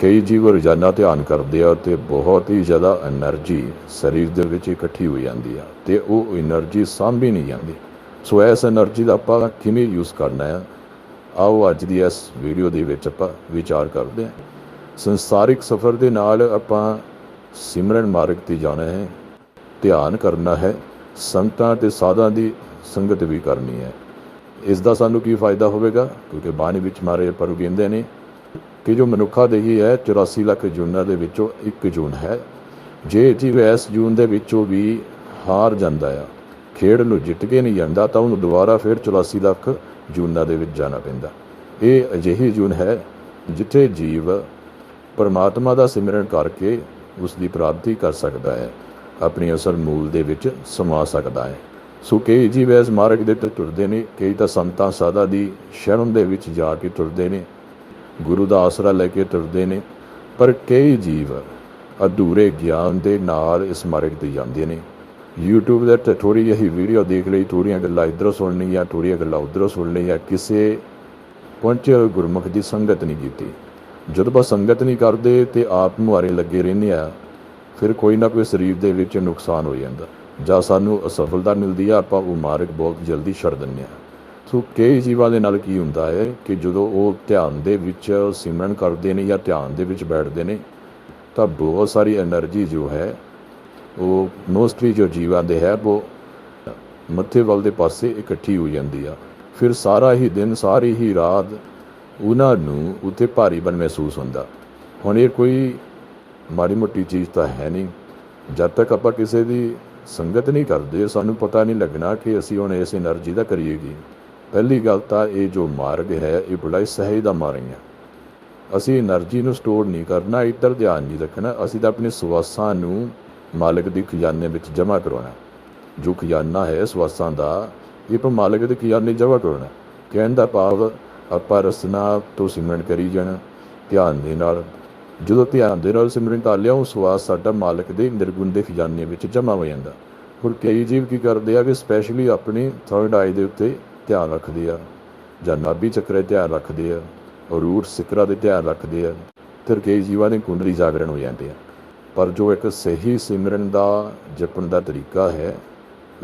ਕਈ ਜੀਵ ਰੋਜ਼ਾਨਾ ਧਿਆਨ ਕਰਦੇ ਆ ਤੇ ਬਹੁਤ ਹੀ ਜ਼ਿਆਦਾ એનર્ਜੀ ਸਰੀਰ ਦੇ ਵਿੱਚ ਇਕੱਠੀ ਹੋ ਜਾਂਦੀ ਆ ਤੇ ਉਹ એનર્ਜੀ ਸਾਂਭੀ ਨਹੀਂ ਜਾਂਦੀ। ਸੋ ਇਸ એનર્ਜੀ ਦਾ ਆਪਾਂ ਕਿਵੇਂ ਯੂਜ਼ ਕਰਨਾ ਹੈ ਆਓ ਅੱਜ ਦੀ ਇਸ ਵੀਡੀਓ ਦੇ ਵਿੱਚ ਆਪਾਂ ਵਿਚਾਰ ਕਰਦੇ ਹਾਂ ਸੰਸਾਰਿਕ ਸਫ਼ਰ ਦੇ ਨਾਲ ਆਪਾਂ ਸਿਮਰਨ ਮਾਰਗ ਤੇ ਜਾਣਾ ਹੈ, ਧਿਆਨ ਕਰਨਾ ਹੈ ਸੰਤਾਂ ਤੇ ਸਾਧਾਂ ਦੀ ਸੰਗਤ ਵੀ ਕਰਨੀ ਹੈ। ਇਸ ਦਾ ਸਾਨੂੰ ਕੀ ਫਾਇਦਾ ਹੋਵੇਗਾ? ਕਿਉਂਕਿ ਬਾਣੀ ਵਿੱਚ ਮਾਰੇ ਪਰ ਕਹਿੰਦੇ ਨੇ ਕਿ ਜੋ ਮਨੁੱਖਾ ਦੇਹੀ ਹੈ 84 ਲੱਖ ਜੂਨਾਂ ਦੇ ਵਿੱਚੋਂ ਇੱਕ ਜੂਨ ਹੈ। ਜੇ ਜੀਵ ਇਸ ਜੂਨ ਦੇ ਵਿੱਚੋਂ ਵੀ ਹਾਰ ਜਾਂਦਾ ਆ, ਖੇਡ ਨੂੰ ਜਿੱਤ ਕੇ ਨਹੀਂ ਜਾਂਦਾ, ਤਾਂ ਉਹਨੂੰ ਦੁਬਾਰਾ ਫਿਰ 84 ਲੱਖ ਜੂਨਾਂ ਦੇ ਵਿੱਚ ਜਾਣਾ ਪੈਂਦਾ। ਇਹ ਅਜਿਹੀ ਜੂਨ ਹੈ, ਜਿੱਥੇ ਜੀਵ ਪਰਮਾਤਮਾ ਦਾ ਸਿਮਰਨ ਕਰਕੇ ਉਸ ਦੀ ਪ੍ਰਾਪਤੀ ਕਰ ਸਕਦਾ ਹੈ, ਆਪਣੀ ਅਸਲ ਮੂਲ ਦੇ ਵਿੱਚ ਸਮਾ ਸਕਦਾ ਹੈ। ਸੋ ਕਈ ਜੀਵ ਇਸ ਮਾਰਗ ਦੇ ਤੇ ਤੁਰਦੇ ਨੇ, ਕਈ ਤਾਂ ਸੰਤਾਂ ਸਾਦਾ ਦੀ ਸ਼ਰਨ ਦੇ ਵਿੱਚ ਜਾ ਕੇ ਤੁਰਦੇ ਨੇ ਗੁਰੂ ਦਾ ਆਸਰਾ ਲੈ ਕੇ ਤੁਰਦੇ ਨੇ, ਪਰ ਕਈ ਜੀਵ ਅਧੂਰੇ ਗਿਆਨ ਦੇ ਨਾਲ ਇਸ ਮਾਰਗ ਤੇ ਜਾਂਦੇ ਨੇ। YouTube ਦੇ ਤੇ ਥੋੜੀ ਜਿਹੀ ਵੀਡੀਓ ਦੇਖ ਲਈ ਥੋੜੀਆਂ ਗੱਲਾਂ ਇੱਧਰੋਂ ਸੁਣ ਲਈ ਜਾਂ ਥੋੜੀਆਂ ਗੱਲਾਂ ਉੱਧਰੋਂ ਸੁਣ ਲਈਆਂ। ਕਿਸੇ ਪਹੁੰਚੇ ਹੋਏ ਗੁਰਮੁਖ ਦੀ ਸੰਗਤ ਨਹੀਂ ਕੀਤੀ। ਜਦੋਂ ਆਪਾਂ ਸੰਗਤ ਨਹੀਂ ਕਰਦੇ ਤੇ ਆਪ ਮੁਹਾਰੇ ਲੱਗੇ ਰਹਿੰਦੇ ਆ, ਫਿਰ ਕੋਈ ਨਾ ਕੋਈ ਸਰੀਰ ਦੇ ਵਿੱਚ ਨੁਕਸਾਨ ਹੋ ਜਾਂਦਾ। ਜਾਂ ਸਾਨੂੰ ਅਸਫਲਤਾ ਮਿਲਦੀ ਆ, ਆਪਾਂ ਉਹ ਮਾਰਗ ਬਹੁਤ ਜਲਦੀ ਛੱਡ ਦਿੰਦੇ ਆ। ਸੋ ਕੇਜੀਵਾਲ ਦੇ ਨਾਲ ਕੀ ਹੁੰਦਾ ਹੈ ਕਿ ਜਦੋਂ ਉਹ ਧਿਆਨ ਦੇ ਵਿੱਚ ਸਿਮਰਨ ਕਰਦੇ ਨੇ ਜਾਂ ਧਿਆਨ ਦੇ ਵਿੱਚ ਬੈਠਦੇ ਨੇ, ਤਾਂ ਬਹੁਤ ਸਾਰੀ એનર્ਜੀ ਜੋ ਹੈ, ਉਹ ਮੋਸਟਲੀ ਜੋ ਜੀਵਾਂ ਦੇ ਹੈ, ਉਹ ਮੱਥੇ ਵੱਲ ਦੇ ਪਾਸੇ ਇਕੱਠੀ ਹੋ ਜਾਂਦੀ ਆ। ਫਿਰ ਸਾਰਾ ਹੀ ਦਿਨ, ਸਾਰੀ ਹੀ ਰਾਤ ਉਹਨਾਂ ਨੂੰ ਉੱਥੇ ਭਾਰੀ ਬਣ ਮਹਿਸੂਸ ਹੁੰਦਾ। ਹੁਣ ਇਹ ਕੋਈ ਮਾੜੀ ਮੋਟੀ ਚੀਜ਼ ਤਾਂ ਹੈ ਨਹੀਂ। ਜਦ ਤੱਕ ਆਪਾਂ ਕਿਸੇ ਦੀ ਸੰਗਤ ਨਹੀਂ ਕਰਦੇ, ਸਾਨੂੰ ਪਤਾ ਨਹੀਂ ਲੱਗਣਾ ਕਿ ਅਸੀਂ ਹੁਣ ਇਸ એનર્ਜੀ ਦਾ ਕਰੀਏ ਕੀ। ਪਹਿਲੀ ਗੱਲ ਤਾਂ ਇਹ ਜੋ ਮਾਰਗ ਹੈ, ਇਹ ਬੜਾ ਹੀ ਸਹੀ ਦਾ ਮਾਰਗ ਹੈ। ਅਸੀਂ એનર્ਜੀ ਨੂੰ ਸਟੋਰ ਨਹੀਂ ਕਰਨਾ, ਇੱਧਰ ਧਿਆਨ ਨਹੀਂ ਰੱਖਣਾ, ਅਸੀਂ ਤਾਂ ਆਪਣੇ ਸਵਾਸਾਂ ਨੂੰ ਮਾਲਕ ਦੇ ਖਜ਼ਾਨੇ ਵਿੱਚ ਜਮ੍ਹਾਂ ਕਰਾਉਣਾ ਜੋ ਖਜ਼ਾਨਾ ਹੈ, ਸਵਾਸਾਂ ਦਾ, ਇਹ ਪਰ ਮਾਲਕ ਦੇ ਖਜ਼ਾਨੇ ਜਮ੍ਹਾਂ ਕਰਾਉਣਾ ਕਹਿਣ ਦਾ ਭਾਵ, ਆਪਾਂ ਰਸਨਾ ਤੋਂ ਸਿਮਰਨ ਕਰੀ ਜਾਣਾ, ਧਿਆਨ ਦੇ ਨਾਲ। ਜਦੋਂ ਧਿਆਨ ਦੇ ਨਾਲ ਸਿਮਰਨ ਕਰ ਲਿਆ, ਉਹ ਸਵਾਸ ਸਾਡਾ ਮਾਲਕ ਦੇ ਨਿਰਗੁਣ ਦੇ ਖਜ਼ਾਨੇ ਵਿੱਚ ਜਮ੍ਹਾਂ ਹੋ ਜਾਂਦਾ। ਹੁਣ ਕਈ ਜੀਵ ਕੀ ਕਰਦੇ ਆ ਕਿ ਸਪੈਸ਼ਲੀ ਆਪਣੀ ਥਰਡ ਆਈ ਦੇ ਉੱਤੇ ਧਿਆਨ ਰੱਖਦੇ ਆ, ਜਾਂ ਨਾਭੀ ਚੱਕਰੇ ਧਿਆਨ ਰੱਖਦੇ ਆ ਰੂਟ ਸਿਕਰਾ ਦੇ ਧਿਆਨ ਰੱਖਦੇ ਆ, ਫਿਰ ਕਈ ਜੀਵਾਂ ਦੇ ਕੁੰਡਲੀ ਜਾਗਰਣ ਹੋ ਜਾਂਦੇ ਆ। ਪਰ ਜੋ ਇੱਕ ਸਹੀ ਸਿਮਰਨ ਦਾ, ਜਪਣ ਦਾ ਤਰੀਕਾ ਹੈ,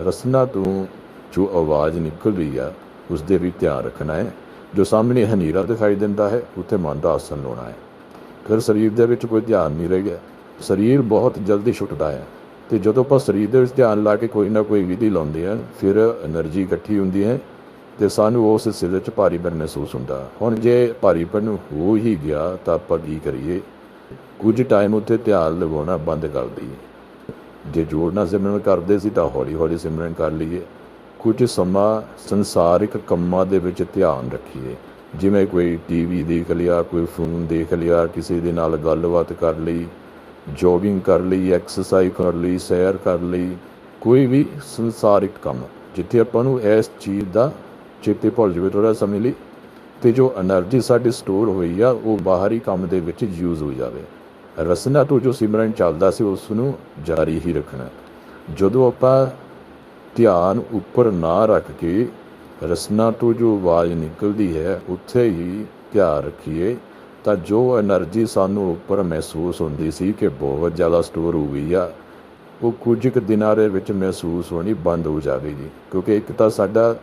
ਰਸਨਾ ਤੋਂ ਜੋ ਆਵਾਜ਼ ਨਿਕਲ ਰਹੀ ਆ ਉਸ ਦੇ ਵੀ ਧਿਆਨ ਰੱਖਣਾ ਹੈ, ਜੋ ਸਾਹਮਣੇ ਹਨੇਰਾ ਦਿਖਾਈ ਦਿੰਦਾ ਹੈ, ਉੱਥੇ ਮਨ ਦਾ ਆਸਣ ਲਾਉਣਾ ਹੈ। ਫਿਰ ਸਰੀਰ ਦੇ ਵਿੱਚ ਕੋਈ ਧਿਆਨ ਨਹੀਂ ਰਹਿ ਗਿਆ। ਸਰੀਰ ਬਹੁਤ ਜਲਦੀ ਛੁੱਟਦਾ ਹੈ ਤੇ ਜਦੋਂ ਆਪਾਂ ਸਰੀਰ ਦੇ ਵਿੱਚ ਧਿਆਨ ਲਾ ਕੇ ਕੋਈ ਨਾ ਕੋਈ ਵਿਧੀ ਲਾਉਂਦੇ ਆ, ਫਿਰ એનર્ਜੀ ਇਕੱਠੀ ਹੁੰਦੀ ਹੈ ਤੇ ਸਾਨੂੰ ਉਸ ਸਿਰ ਵਿੱਚ ਭਾਰੀਪਨ ਮਹਿਸੂਸ ਹੁੰਦਾ। ਹੁਣ ਜੇ ਭਾਰੀਪਨ ਹੋ ਹੀ ਗਿਆ ਤਾਂ ਆਪਾਂ ਕੀ ਕਰੀਏ? ਕੁਝ ਟਾਈਮ ਉੱਤੇ ਧਿਆਨ ਲਗਾਉਣਾ ਬੰਦ ਕਰ ਦਈਏ। ਜੇ ਜੋੜਨਾ ਸਿਮਰਨ ਕਰਦੇ ਸੀ ਤਾਂ ਹੌਲੀ ਹੌਲੀ ਸਿਮਰਨ ਕਰ ਲਈਏ। ਕੁਝ ਸਮਾਂ ਸੰਸਾਰਿਕ ਕੰਮਾਂ ਦੇ ਵਿੱਚ ਧਿਆਨ ਰੱਖੀਏ। ਜਿਵੇਂ ਕੋਈ ਟੀਵੀ ਦੇਖ ਲਿਆ, ਕੋਈ ਫੋਨ ਦੇਖ ਲਿਆ, ਕਿਸੇ ਦੇ ਨਾਲ ਗੱਲਬਾਤ ਕਰ ਲਈ ਜੋਗਿੰਗ ਕਰ ਲਈ ਐਕਸਰਸਾਈਜ਼ ਕਰ ਲਈ, ਸੈਰ ਕਰ ਲਈ, ਕੋਈ ਵੀ ਸੰਸਾਰਿਕ ਕੰਮ, ਜਿੱਥੇ ਆਪਾਂ ਨੂੰ ਇਸ ਚੀਜ਼ ਦਾ ਚੇਤੇ ਭੁੱਲ ਜਵੇ ਥੋੜਾ ਸਮੇਂ ਲਈ। ਤੇ ਜੋ એનર્ਜੀ ਸਾਡੀ ਸਟੋਰ ਹੋਈ ਆ, ਉਹ ਬਾਹਰੀ ਕੰਮ ਦੇ ਵਿੱਚ ਯੂਜ਼ ਹੋ ਜਾਵੇ। ਰਸਨਾ ਤੋਂ ਜੋ ਸਿਮਰਨ ਚੱਲਦਾ ਸੀ ਉਸ ਨੂੰ ਜਾਰੀ ਹੀ ਰੱਖਣਾ। ਜਦੋਂ ਆਪਾਂ ਧਿਆਨ ਉੱਪਰ ਨਾ ਰੱਖ ਕੇ ਰਸਨਾ ਤੋਂ ਜੋ ਆਵਾਜ਼ ਨਿਕਲਦੀ ਹੈ, ਉੱਥੇ ਹੀ ਧਿਆਨ ਰੱਖੀਏ, ਤਾਂ ਜੋ એનર્ਜੀ ਸਾਨੂੰ ਉੱਪਰ ਮਹਿਸੂਸ ਹੁੰਦੀ ਸੀ ਕਿ ਬਹੁਤ ਜ਼ਿਆਦਾ ਸਟੋਰ ਹੋ ਗਈ ਆ, ਉਹ ਕੁਝ ਕੁ ਦਿਨਾਂ ਦੇ ਵਿੱਚ ਮਹਿਸੂਸ ਹੋਣੀ ਬੰਦ ਹੋ ਜਾਵੇਗੀ। ਕਿਉਂਕਿ ਇੱਕ ਤਾਂ ਸਾਡਾ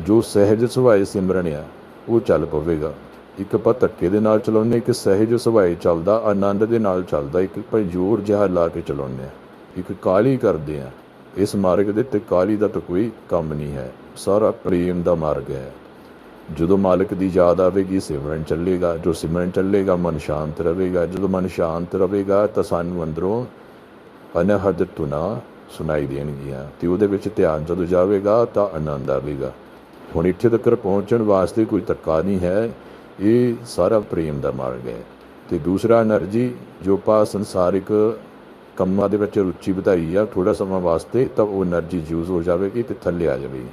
ਜੋ ਸਹਿਜ ਸੁਭਾਅ ਸਿਮਰਨ ਆ, ਉਹ ਚੱਲ ਪਵੇਗਾ। ਇੱਕ ਆਪਾਂ ਧੱਕੇ ਦੇ ਨਾਲ ਚਲਾਉਂਦੇ ਇੱਕ ਸਹਿਜ ਸੁਭਾਅ ਚੱਲਦਾ, ਆਨੰਦ ਦੇ ਨਾਲ ਚੱਲਦਾ, ਇੱਕ ਆਪਾਂ ਜ਼ੋਰ ਜਿਹਾ ਲਾ ਕੇ ਚਲਾਉਂਦੇ ਆ ਇੱਕ ਕਾਲੀ ਕਰਦੇ ਆ ਇਸ ਮਾਰਗ ਦੇ ਤੇ ਕਾਲੀ ਦਾ ਤਾਂ ਕੋਈ ਕੰਮ ਨਹੀਂ ਹੈ। ਸਾਰਾ ਪ੍ਰੇਮ ਦਾ ਮਾਰਗ ਹੈ। ਜਦੋਂ ਮਾਲਕ ਦੀ ਯਾਦ ਆਵੇਗੀ, ਸਿਮਰਨ ਚੱਲੇਗਾ। ਜੋ ਸਿਮਰਨ ਚੱਲੇਗਾ, ਮਨ ਸ਼ਾਂਤ ਰਹੇਗਾ। ਜਦੋਂ ਮਨ ਸ਼ਾਂਤ ਰਹੇਗਾ, ਤਾਂ ਸਾਨੂੰ ਅੰਦਰੋਂ ਅਨਹਦ ਤੁਨਾ ਸੁਣਾਈ ਦੇਣਗੀਆਂ। ਤੇ ਉਹਦੇ ਵਿੱਚ ਧਿਆਨ ਜਦੋਂ ਜਾਵੇਗਾ, ਤਾਂ ਆਨੰਦ ਆਵੇਗਾ। ਹੁਣ ਇੱਥੇ ਤੱਕ ਪਹੁੰਚਣ ਵਾਸਤੇ ਕੋਈ ਧੱਕਾ ਨਹੀਂ ਹੈ। ਇਹ ਸਾਰਾ ਪ੍ਰੇਮ ਦਾ ਮਾਰਗ ਹੈ। ਤੇ ਦੂਸਰਾ એનર્ਜੀ, ਜੋ ਪਾ ਸੰਸਾਰਿਕ ਕੰਮਾਂ ਦੇ ਵਿੱਚ ਰੁਚੀ ਵਧਾਈ ਆ ਥੋੜਾ ਸਮਾਂ ਵਾਸਤੇ, ਤਾਂ ਉਹ એનર્ਜੀ ਯੂਜ਼ ਹੋ ਜਾਵੇਗੀ ਤੇ ਥੱਲੇ ਆ ਜਾਵੇਗੀ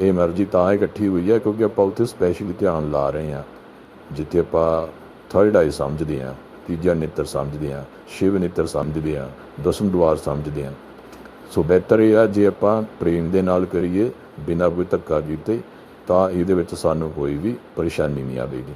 ਇਹ એનર્ਜੀ ਤਾਂ ਇਕੱਠੀ ਹੋਈ ਹੈ ਕਿਉਂਕਿ ਆਪਾਂ ਉੱਥੇ ਸਪੈਸ਼ਲ ਧਿਆਨ ਲਾ ਰਹੇ ਆ, ਜਿੱਥੇ ਆਪਾਂ ਥਰਡ ਆਈ ਸਮਝਦੇ ਆ, ਤੀਜਾ ਨੇਤਰ ਸਮਝਦੇ ਆ ਸ਼ਿਵ ਨੇਤਰ ਸਮਝਦੇ ਆ, ਦਸਮ ਦਵਾਰ ਸਮਝਦੇ ਆ। ਸੋ ਬਿਹਤਰ ਇਹ ਆ, ਜੇ ਆਪਾਂ ਪ੍ਰੇਮ ਦੇ ਨਾਲ ਕਰੀਏ ਬਿਨਾਂ ਕੋਈ ਧੱਕਾ ਕੀਤੇ ਤਾਂ ਇਹਦੇ ਵਿੱਚ ਸਾਨੂੰ ਕੋਈ ਵੀ ਪਰੇਸ਼ਾਨੀ ਨਹੀਂ ਆਵੇਗੀ।